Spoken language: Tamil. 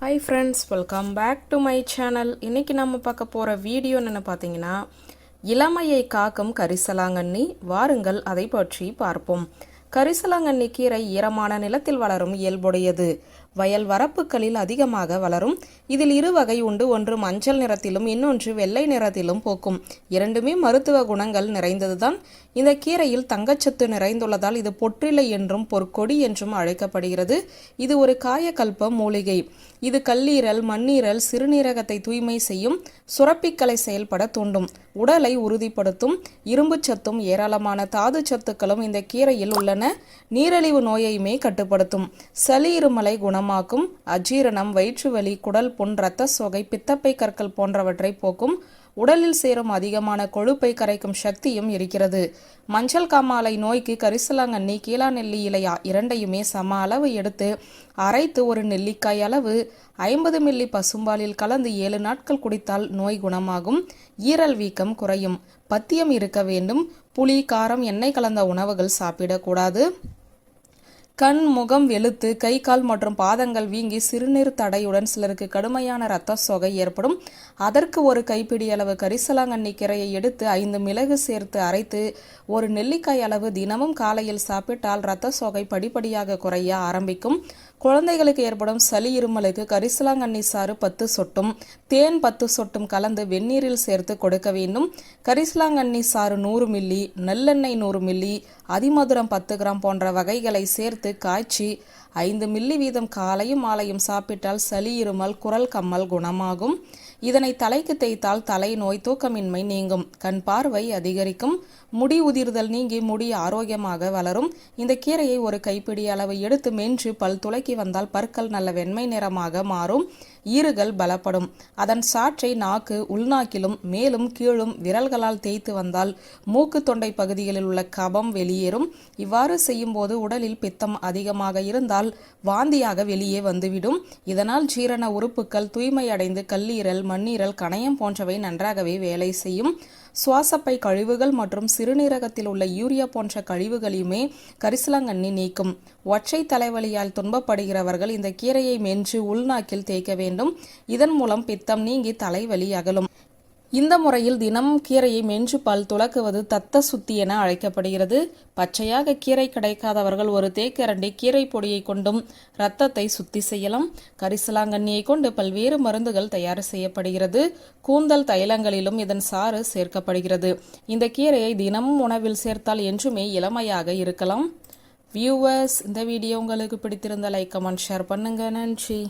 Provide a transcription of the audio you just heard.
Hi friends welcome back to my channel இன்னைக்கு நம்ம பார்க்க போகிற வீடியோ என்னென்னு பார்த்தீங்கன்னா இளமையை காக்கும் கரிசலாங்கண்ணி வாருங்கள் அதை பற்றி பார்ப்போம். கரிசலாங்கண்ணி கீரை ஈரமான நிலத்தில் வளரும் இயல்புடையது. வயல் வரப்புகளில் அதிகமாக வளரும். இதில் இரு வகை உண்டு. ஒன்று மஞ்சள் நிறத்திலும் இன்னொன்று வெள்ளை நிறத்திலும் பூக்கும். இரண்டுமே மருத்துவ குணங்கள் நிறைந்ததுதான். இந்த கீரையில் தங்கச்சத்து நிறைந்துள்ளதால் இது பொற்றிலை என்றும் பொற்கொடி என்றும் அழைக்கப்படுகிறது. இது ஒரு காயக்கல்ப மூலிகை. இது கல்லீரல் மண்ணீரல் சிறுநீரகத்தை தூய்மை செய்யும் சுரப்பிக்கலை செயல்பட தூண்டும். உடலை உறுதிப்படுத்தும் இரும்பு சத்தும் ஏராளமான தாது சத்துக்களும் இந்த கீரையில் உள்ளன. நீரிழிவு நோயையுமே கட்டுப்படுத்தும். சளி இருமலை குணம் குணமாக்கும் அஜீரணம் வயிற்றுவலி குடல் புண் இரத்த சோகை பித்தப்பை கற்கள் போன்றவற்றை போக்கும் உடலில் சேரும் அதிகமான கொழுப்பை கரைக்கும் சக்தியும் இருக்கிறது. மஞ்சள் காமாலை நோய்க்கு கரிசலாங்கண்ணி கீழா நெல்லி இலையா இரண்டையுமே சம அளவு எடுத்து அரைத்து ஒரு நெல்லிக்காய் அளவு ஐம்பது மில்லி பசும்பாலில் கலந்து ஏழு நாட்கள் குடித்தால் நோய் குணமாகும் ஈரல் வீக்கம் குறையும். பத்தியம் இருக்க வேண்டும் புளி காரம் எண்ணெய் கலந்த உணவுகள் சாப்பிடக்கூடாது. கண் முகம் வெளுத்து கை கால் மற்றும் பாதங்கள் வீங்கி சிறுநீர் தடையுடன் சிலருக்கு கடுமையான இரத்த சோகை ஏற்படும். அதற்கு ஒரு கைப்பிடி அளவு கரிசலாங்கண்ணி கீரையை எடுத்து ஐந்து மிளகு சேர்த்து அரைத்து ஒரு நெல்லிக்காய் அளவு தினமும் காலையில் சாப்பிட்டால் இரத்த சோகை படிப்படியாக குறைய ஆரம்பிக்கும். குழந்தைகளுக்கு ஏற்படும் சளி இருமலுக்கு கரிசலாங்கண்ணி சாறு பத்து சொட்டும் தேன் பத்து சொட்டும் கலந்து வெந்நீரில் சேர்த்து கொடுக்க வேண்டும். கரிசலாங்கண்ணி சாறு நூறு மில்லி நல்லெண்ணெய் நூறு மில்லி அதிமதுரம் பத்து கிராம் போன்ற வகைகளை சேர்த்து காய்ச்சி ஐந்து மில்லி வீதம் காலையும் மாலையும் சாப்பிட்டால் சளி இருமல் குரல் கம்மல் குணமாகும். இதனை தலைக்கு தேய்த்தால் தலை நோய் தூக்கமின்மை நீங்கும். கண் பார்வை அதிகரிக்கும். முடி உதிர்தல் நீங்கி முடி ஆரோக்கியமாக வளரும். இந்த கீரையை ஒரு கைப்பிடி அளவு எடுத்து மென்று பல் துளைக்கி வந்தால் பற்கள் நல்ல வெண்மை நிறமாக மாறும் ஈறுகள் பலப்படும். அதன் சாற்றை நாக்கு உள்நாக்கிலும் மேலும் கீழும் விரல்களால் தேய்த்து வந்தால் மூக்கு தொண்டை பகுதிகளில் உள்ள கபம் வெளியேறும். இவ்வாறு செய்யும்போது உடலில் பித்தம் அதிகமாக இருந்தால் வாந்தியாக வெளியே வந்துவிடும். இதனால் ஜீரண உறுப்புகள் தூய்மையடைந்து கல்லீரல் மண்ணீரல் கணையம் போன்றவை நன்றாகவே வேலை செய்யும். சுவாசப்பை கழிவுகள் மற்றும் சிறுநீரகத்தில் உள்ள யூரியா போன்ற கழிவுகளையுமே கரிசலாங்கண்ணி நீக்கும். ஒற்றை தலைவலியால் துன்பப்படுகிறவர்கள் இந்த கீரையை மென்று உள்நாக்கில் தேய்க்க வேண்டும். இதன் மூலம் பித்தம் நீங்கி தலைவலி அகலும். இந்த முறையில் தினம் கீரையை மென்று பல் துலக்குவது தத்த சுத்தி என அழைக்கப்படுகிறது. பச்சையாக கீரை கிடைக்காதவர்கள் ஒரு தேக்கரண்டி கீரை பொடியை கொண்டும் இரத்தத்தை சுத்தி செய்யலாம். கரிசலாங்கண்ணியை கொண்டு பல்வேறு மருந்துகள் தயார் செய்யப்படுகிறது. கூந்தல் தைலங்களிலும் இதன் சாறு சேர்க்கப்படுகிறது. இந்த கீரையை தினமும் உணவில் சேர்த்தால் என்றுமே இளமையாக இருக்கலாம். வியூவர்ஸ் இந்த வீடியோ உங்களுக்கு பிடித்திருந்த லைக் கமெண்ட் ஷேர் பண்ணுங்க. நன்றி.